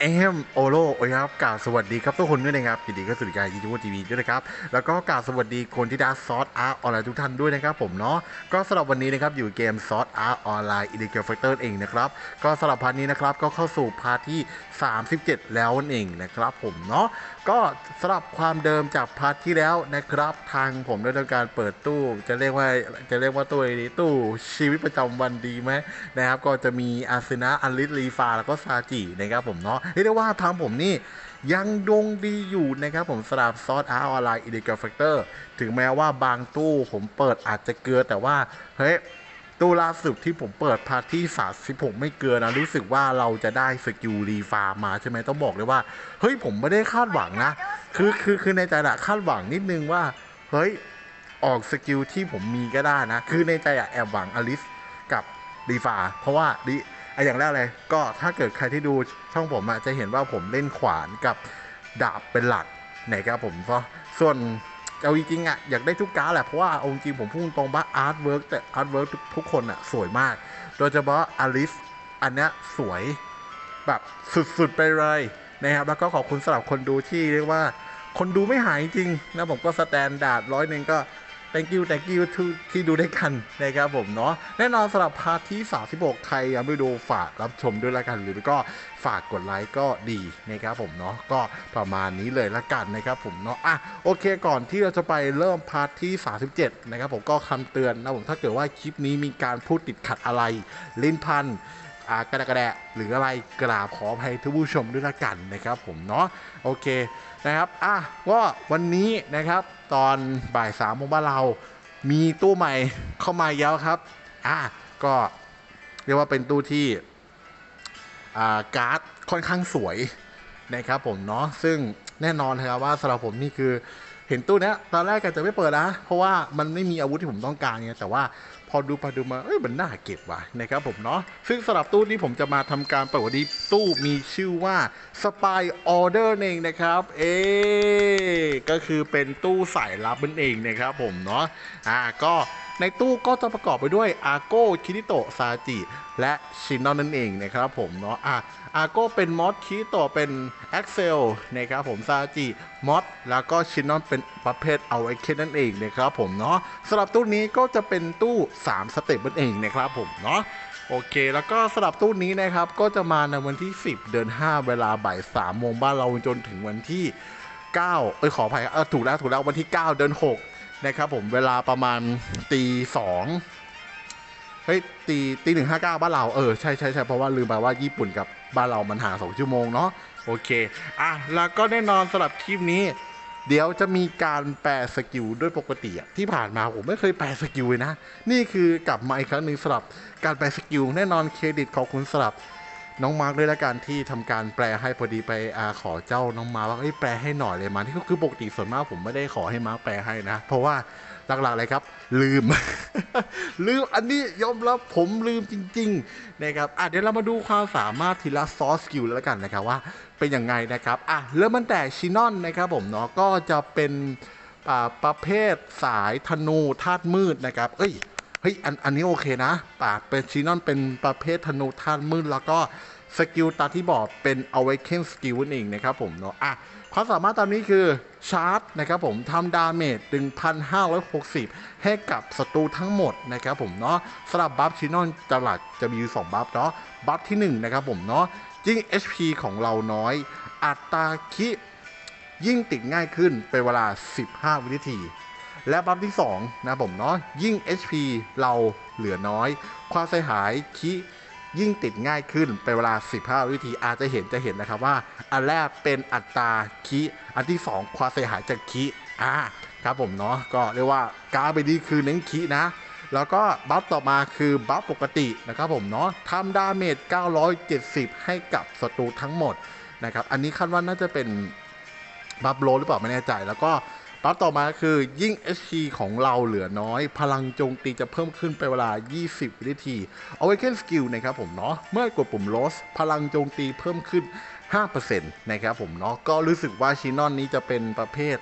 เอ็มโอโลโอ้ยครับกล่าวสวัสดีครับทุกคนด้วยนะครับยินดีก็สวัสดีการยูทูบทีวีด้วยนะครับ แล้วก็กล่าวสวัสดีคนที่ดักซอสอาร์ออนไลน์ทุกท่านด้วยนะครับผมเนาะก็สำหรับวันนี้นะครับอยู่เกมซอสอาร์ออนไลน์อินดิเกอร์แฟกเตอร์เองนะครับก็สำหรับพาร์ทนี้นะครับก็เข้าสู่พาร์ทที่ 37 แล้วนั่นเองนะครับผมเนาะก็สำหรับความเดิมจากพาร์ทที่แล้วนะครับ ทางผมได้ทำการเปิดตู้ จะเรียกว่าจะเรียกว่าตู้อะไรดีตู้ชีวิตประจำวันดีไหมนะครับก็จะมีอาซนะอันลิสลีฟาแล้วก็ซาจินะครับผมเนาะเรียกได้ว่าทางผมนี่ยังดวงดีอยู่นะครับผมสำหรับซอสอาร์ออนไลน์อินดิกอร์แฟกเตอร์ถึงแม้ว่าบางตู้ผมเปิดอาจจะเกลือแต่ว่า เฮ้ยตู้ล่าสุดที่ผมเปิดพาร์ทที่36ไม่เกินนะ รู้สึกว่าเราจะได้สกิลรีฟาร์มาใช่ไหมต้องบอกเลยว่า เฮ้ยผมไม่ได้คาดหวังนะ คือคือคือในใจอะคาดหวังนิดนึงว่า เฮ้ย ออกสกิลที่ผมมีก็ได้นะ คือในใจอะแอบหวังอลิสกับรีฟา เพราะว่าดิ อะอย่างแรกเลยก็ถ้าเกิดใครที่ดูช่องผมอะจะเห็นว่าผมเล่นขวานกับดาบเป็นหลักนะครับผมเพราะส่วนเอาจริงๆอะอยากได้ทุกการ์ดแหละเพราะว่าเอาจริงๆผมพูดตรงว่าอาร์ตเวิร์กแต่อาร์ตเวิร์กทุกคนอะสวยมาก โดยเฉพาะอลิสอันเนี้ยสวยแบบสุดๆไปเลยนะครับแล้วก็ขอบคุณสำหรับคนดูที่เรียกว่า คนดูไม่หายจริงนะผมก็สแตนดาร์ดร้อยหนึ่งก็ thank you thank you ที่ที่ดูด้วยกันนะครับผมเนาะแน่นอนสำหรับพาร์ทที่ 36 ใครยังไม่ดูฝากรับชมด้วยละกัน หรือก็ฝากกดไลค์ก็ดีนะครับผมเนาะก็ประมาณนี้เลยละกันนะครับผมเนาะอะโอเคก่อนที่เราจะไปเริ่มพาร์ทที่ 37 นะครับผมก็คำเตือนนะผมถ้าเกิดว่าคลิปนี้มีการพูดติดขัดอะไร ลิ้นพันอ่ากระแดกระแดะหรืออะไรกราบขออภัยทุกผู้ชมด้วยละกันนะครับผมเนาะโอเคนะครับอะว่าวันนี้นะครับ ตอนบ่ายสามโมงบ้านเรา มีตู้ใหม่เข้ามาแล้วครับอะก็เรียกว่าเป็นตู้ที่อ่าการ์ดค่อนข้างสวยนะครับผมเนาะซึ่งแน่นอนนะครับว่าสำหรับผมนี่คือเห็นตู้เนี้ยตอนแรกก็จะไม่เปิดนะ เพราะว่ามันไม่มีอาวุธที่ผมต้องการเนี่ยแต่ว่า พอดูไปดูมาเอ้ยมันน่าเก็บว่ะนะครับผมเนาะซึ่งสำหรับตู้นี้ผมจะมาทำการเปิดวันนี้ตู้มีชื่อว่า Spy Order เองนะครับเอ๊ก็คือเป็นตู้สายลับนั่นเองนะครับผมเนาะอ่าก็ ในตู้ก็จะประกอบไปด้วยอาโก้คิริโตะซาจิและชินนอนนั่นเองนะครับผมเนาะอะอาโก้เป็นมอสคิริโตะเป็นแอ็กเซลนะครับผมซาจิมอสแล้วก็ชินนอนเป็นประเภทเอาไอเคนั่นเองนะครับผมเนาะสำหรับตู้นี้ก็จะเป็นตู้ 3 สเต็ปนั่นเองนะครับผมเนาะโอเค แล้วก็สำหรับตู้นี้นะครับ ก็จะมาในวันที่ 10 เดือน 5 เวลาบ่าย3โมงบ้านเราจนถึงวันที่ 9 เอ้ยขออภัยเออถูกแล้วถูกแล้ววันที่ 9 เดือน 6 นะครับผมเวลาประมาณตีสองเฮ้ยตีตีหนึ่งห้าเก้าบ้านเราเออใช่ใช่ใช่เพราะว่าลืมไปว่าญี่ปุ่นกับบ้านเรามันห่างสองชั่วโมงเนาะโอเคอะแล้วก็แน่นอนสำหรับคลิปนี้ เดี๋ยวจะมีการแปลสกิลด้วยปกติอะที่ผ่านมาผมไม่เคยแปลสกิลเลยนะ นี่คือกลับมาอีกครั้งหนึ่งสำหรับการแปลสกิลแน่นอนเครดิตขอบคุณสำหรับ น้องมาร์กด้วยละกันที่ทำการแปลให้พอดีไปอาขอเจ้าน้องมาร์กว่าแปลให้หน่อยเลยมาที่ก็คือปกติส่วนมากผมไม่ได้ขอให้มาร์กแปลให้นะ เพราะว่าหลักๆเลยครับ ลืม ลืมอันนี้ยอมรับผมลืมจริง ๆ นะครับอะเดี๋ยวเรามาดูความสามารถทีละซอสสกิลแล้วกันนะครับว่าเป็นยังไงนะครับอะเริ่มตั้งแต่ชินอนนะครับผมเนาะก็จะเป็นประเภทสายธนูธาตุมืดนะครับ เอ้ย เฮ้ยอันอันนี้โอเคนะป่าเป็นชินอนเป็นประเภทธนูธาตุมืดแล้วก็สกิลตาที่บอกเป็น awaken skill นั่นเองนะครับผมเนาะอะความสามารถตามนี้คือชาร์จนะครับผมทำดาเมจ 1,560 ให้กับศัตรูทั้งหมดนะครับผมเนาะสำหรับบัฟชินอนจะหลักจะมีอยู่2บัฟเนาะบัฟที่ 1 นะครับผมเนาะยิ่ง HP ของเราน้อย อัตราคิ ยิ่งติดง่ายขึ้นเป็นเวลา 15 วินาที และบัฟที่2นะผมเนาะยิ่ง HP เราเหลือน้อย ความเสียหายคิยิ่งติดง่ายขึ้นเป็นเวลา 15 วิธีอาจจะเห็นจะเห็นนะครับว่า อันแรกเป็นอัตราคิอันที่ 2 ความเสียหายจากคิอ่าครับผมเนาะก็เรียกว่าการไปดีคือเน้นคินะ แล้วก็บัฟต่อมาคือบัฟปกตินะครับผมเนาะทำดาเมจ 970 ให้กับศัตรูทั้งหมดนะครับอันนี้คาดว่าน่าจะเป็นบัฟโลหรือเปล่าไม่แน่ใจ แล้วก็ บัฟต่อมาคือยิ่ง HP ของเราเหลือน้อย พลังโจมตีจะเพิ่มขึ้นเป็นเวลา 20 วินาที Awaken Skill นะครับผมเนาะเมื่อกดปุ่ม Loss พลังโจมตีเพิ่มขึ้น 5%นะครับผมเนาะก็รู้สึกว่าชินอนนี้จะเป็นประเภท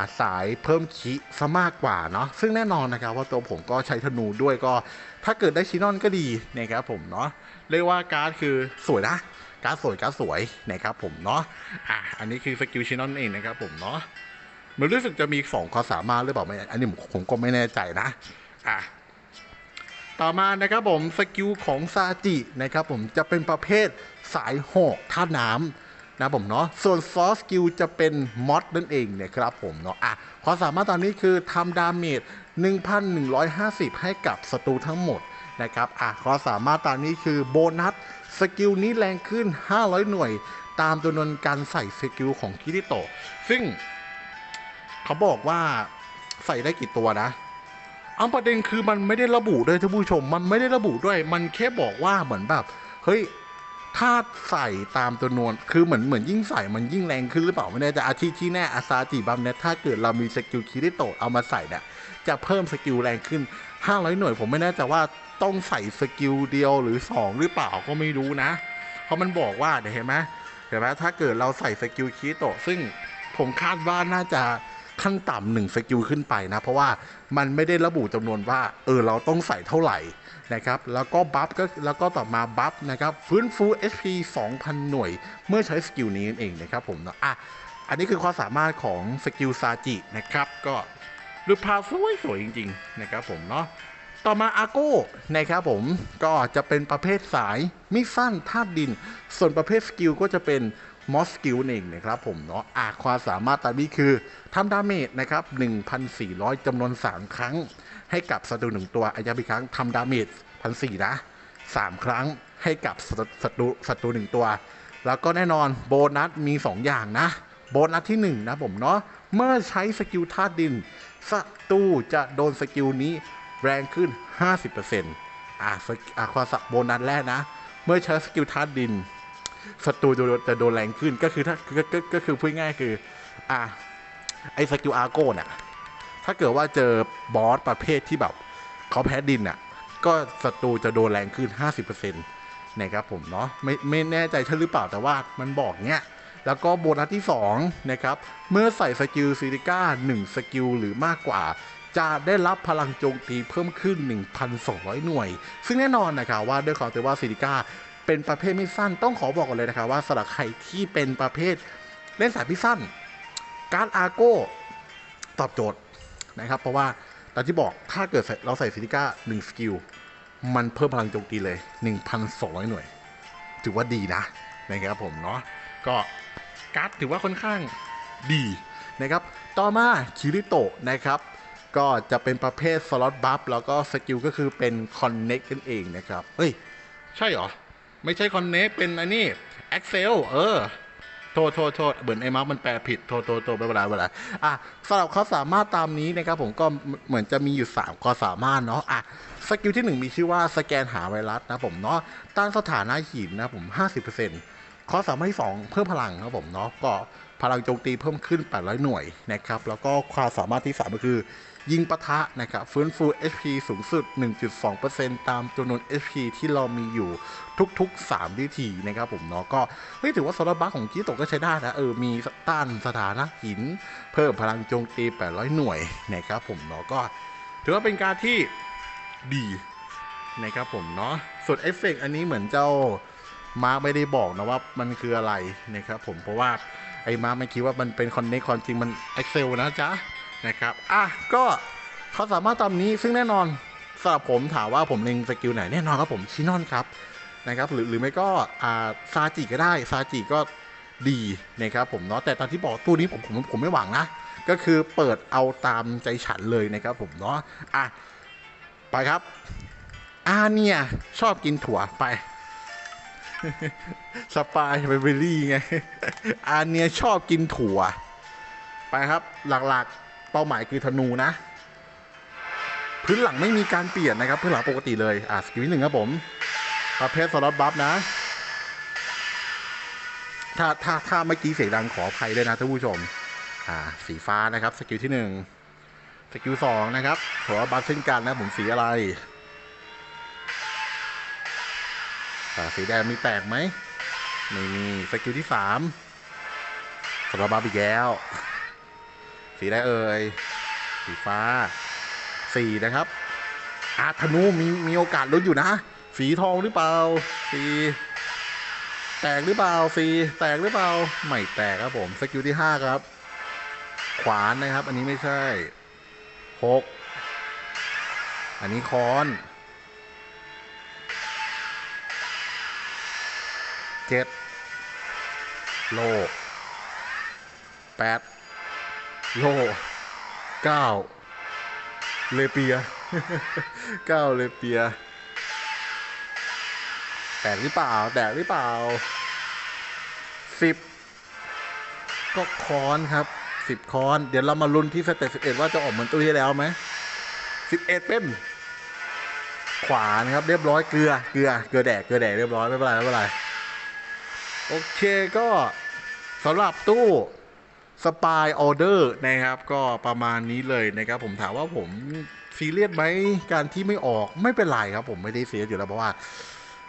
าสายเพิ่มคิซะมากกว่าเนาะซึ่งแน่นอนนะครับว่าตัวผมก็ใช้ธนูด้วยก็ ถ้าเกิดได้ชินอนก็ดีนะครับผมเนาะเรียกว่าการ์ดคือสวยนะการ์ดสวยการ์ดสวยนะครับผมเนาะอะอันนี้คือสกิลชินอนเองนะครับผมเนาะ มันรู้สึกจะมีสองความสามารถหรือเปล่าไม่อันนี้ผมก็ไม่แน่ใจนะอะต่อมานะครับผมสกิลของซาจินะครับผมจะเป็นประเภทสายหอกท่าน้ำนะผมเนาะส่วนซอสสกิลจะเป็นมอดนั่นเองนะครับผมเนาะอะความสามารถตอนนี้คือทำดาเมจ 1,150 ให้กับศัตรูทั้งหมดนะครับอะความสามารถตอนนี้คือโบนัสสกิลนี้แรงขึ้น 500 หน่วย ตามจำนวนการใส่สกิลของคิริโตซึ่ง เขาบอกว่าใส่ได้กี่ตัวนะเอาประเด็นคือมันไม่ได้ระบุด้วยท่านผู้ชม มันไม่ได้ระบุด้วย มันแค่บอกว่าเหมือนแบบเฮ้ยถ้าใส่ตามจำนวน คือเหมือนเหมือนยิ่งใส่มันยิ่งแรงขึ้นหรือเปล่าไม่แน่ใจอาทิที่แน่อาซาจิบัมเนี่ยถ้าเกิดเรามีสกิลคิริโตะเอามาใส่เนี่ยจะเพิ่มสกิลแรงขึ้น 500 หน่วย ผมไม่แน่ใจว่าต้องใส่สกิลเดียวหรือ 2 หรือเปล่าก็ไม่รู้นะ เพราะมันบอกว่าเดี๋ยเห็นไหมเห็นไหมถ้าเกิดเราใส่สกิลคิริโตะซึ่งผมคาดว่าน่าจะ ขั้นต่ำหนึ่งสกิลขึ้นไปนะ เพราะว่ามันไม่ได้ระบุจำนวนว่า เออ เราต้องใส่เท่าไหร่นะครับ แล้วก็บัฟก็แล้วก็ต่อมาบัฟนะครับ ฟื้นฟู HP 2,000 หน่วย เมื่อใช้สกิลนี้นั่นเองนะครับผมเนาะอะอันนี้คือความสามารถของสกิลซาจินะครับ ก็รูปภาพสวยๆจริง ๆ นะครับผมเนาะต่อมาอาโก้นะครับผมก็จะเป็นประเภทสายมิสั้นธาตุดิน ส่วนประเภทสกิลก็จะเป็น มอสกิลเองนะครับผมเนาะอาความสามารถตามนี้คือทำดาเมจนะครับ 1,400จำนวน 3 ครั้ง ให้กับศัตรูหนึ่งตัวอาย้ำอีครั้งทำดาเมจ1,400 นะ 3 ครั้งให้กับศัตรูศัตรูหนึ่งตัว แล้วก็แน่นอนโบนัสมี 2 อย่างนะ โบนัสที่ 1 นะผมเนาะเมื่อใช้สกิลธาตุดินศัตรูจะโดนสกิลนี้แรงขึ้น 50%อ่าสอ่าความสับโบนัสแรกนะ เมื่อใช้สกิลธาตุดิน ศัตรูจะโดนแรงขึ้นก็คือถ้าก็ก็คือพูดง่ายคือ อ่าไอ้สกิลอาร์โก้เนี่ยถ้าเกิดว่าเจอบอสประเภทที่แบบเขาแพ้ดินอะ ก็ศัตรูจะโดนแรงขึ้น 50%นะครับผมเนาะไม่ไม่แน่ใจใช่หรือเปล่าแต่ว่ามันบอกเนี้ยแล้วก็โบนัสที่2นะครับ เมื่อใส่สกิลซิลิก้า1สกิลหรือมากกว่า จะได้รับพลังโจมตีเพิ่มขึ้น 1,200 หน่วย ซึ่งแน่นอนนะครับว่าด้วยความที่ว่าซิลิก้า เป็นประเภทไม่สั้นต้องขอบอกก่อนเลยนะครับว่าสำหรับใครที่เป็นประเภทเล่นสายพิสั้น การอาโก้ตอบโจทย์นะครับ เพราะว่าตามที่บอกถ้าเกิดเราใส่ซิลิก้า1สกิลมันเพิ่มพลังโจมตีเลย 1,200 หน่วย ถือว่าดีนะนะครับผมเนาะก็การ์ดถือว่าค่อนข้างดีนะครับ ต่อมาคิริโตะนะครับ ก็จะเป็นประเภทสล็อตบัฟแล้วก็สกิลก็คือเป็นคอนเน็กกันเองนะครับ เฮ้ย ใช่เหรอ ไม่ใช่คอนเน็กเป็นอันนี้ Excel เออ โทษโทษโทษเหมือนไอ้มาร์กมันแปลผิด โทษโทษโทษไม่เป็นไรไม่เป็นไรอะสำหรับควาสามารถตามนี้นะครับผมก็เหมือนจะมีอยู่ 3ข้อสามารถเนาะอะสกิลที่ 1 มีชื่อว่าสแกนหาไวรัสนะผมเนาะต้านสถานะหินนะผม 50%ข้อสามารถที่ 2 เพิ่มพลังครับผมเนาะก็ พลังโจมตีเพิ่มขึ้น 800 หน่วยนะครับ แล้วก็ความสามารถที่ 3 ก็คือ ยิงปะทะนะครับฟื้นฟู HP สูงสุด 1.2%ตามจำนวน HP ที่เรามีอยู่ทุกๆ 3 วิธีนะครับผมเนาะก็เฮ้ยถือว่าสำหรับบัคของจิโตะก็ใช้ได้นะเออมีต้านสถานะหิน เพิ่มพลังโจมตี 800 หน่วยนะครับผมเนาะก็ ถือว่าเป็นการที่ดีนะครับผมเนาะส่วนเอฟเฟกต์อันนี้เหมือนเจ้ามาร์กไม่ได้บอกนะว่ามันคืออะไรนะครับผมเพราะว่า ไอ้มาไม่คิดว่ามันเป็นคอนเนคความจริงมัน Excel นะจ๊ะนะครับอะก็เขาสามารถตามนี้ซึ่งแน่นอนสำหรับผมถามว่าผมเล็งสกิลไหนแน่นอนครับผมชินอนครับนะครับหรือหรือไม่ก็อ่าซาจิก็ได้ซาจิก็ดีนะครับผมเนาะแต่ตอนที่บอกตัวนี้ผมผมผมไม่หวังนะ ก็คือเปิดเอาตามใจฉันเลยนะครับผมเนาะอะไปครับอาเนี่ยชอบกินถั่วไป สปายเบเบอรี่ไงอาเนี่ยชอบกินถั่ว ไปครับหลักๆ เป้าหมายคือธนูนะ พื้นหลังไม่มีการเปลี่ยนนะครับ พื้นหลังปกติเลย อะสกิลที่หนึ่งครับผม ประเภทสล็อตบัฟนะ ถ้าถ้าถ้าเมื่อกี้เสียงดังขออภัยด้วยนะท่านผู้ชม อ่า สีฟ้านะครับ สกิลที่หนึ่งสกิลสองนะครับขอบัฟเช่นกันนะผมสีอะไรอ่าสีแดงมีแตกไหม ไม่มีสกิลที่สามสำหรับบัฟอีกแล้ว สีได้เอ่ย สีฟ้า สี่นะครับ อาธนูมีมีโอกาสลุ้นอยู่นะ สีทองหรือเปล่า สีแตกหรือเปล่าฟรีแตกหรือเปล่า ไม่แตกครับผม สกิลที่ห้าครับ ขวานนะครับ อันนี้ไม่ใช่หกอันนี้ค้อน เจ็ดโลแปดโลเก้าเลเปียเก้าเลเปียแตกหรือเปล่า แตกหรือเปล่าสิบก็คอนครับสิบคอน เดี๋ยวเรามาลุ้นที่สเตจสิบเอ็ดว่าจะออกเหมือนตัวที่แล้วไหมสิบเอ็ดเป็นขวานครับ เรียบร้อยเกลือเกลือเกลือแดกเกลือแดกเรียบร้อยไม่เป็นไรไม่เป็นไร โอเคก็สำหรับตู้สปายออเดอร์นะครับ ก็ประมาณนี้เลยนะครับ ผมถามว่าผมซีเรียสไหมการที่ไม่ออกไม่เป็นไรครับ ผมไม่ได้ซีเรียสอยู่แล้วเพราะว่า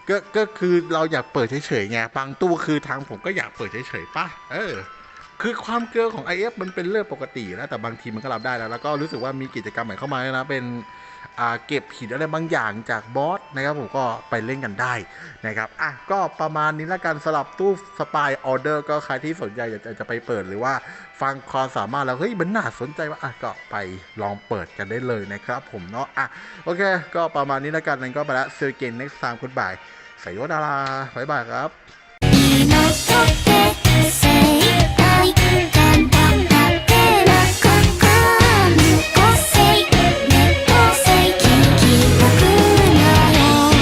ก็ก็คือเราอยากเปิดเฉยๆไงบางตู้คือทางผมก็อยากเปิดเฉยๆป่ะเออ คือความเกลือของ IF มันเป็นเรื่องปกติแล้วแต่บางทีมันก็รับได้แล้ว แล้วก็รู้สึกว่ามีกิจกรรมใหม่เข้ามาแล้วนะเป็น เก็บหินอะไรบางอย่างจากบอสนะครับผมก็ไปเล่นกันได้นะครับอะก็ประมาณนี้ละกันสลับตู้สปายออเดอร์ก็ใครที่สนใจอยากจะไปเปิดหรือว่าฟังความสามารถแล้วเฮ้ยมันน่าสนใจว่าอะก็ไปลองเปิดกันได้เลยนะครับผมเนาะอะโอเค ก็ประมาณนี้ละกันนั้นก็ไปละเซอร์เกน next time คุณบ่ายส่ยศดาราบ๊ายบายครับ「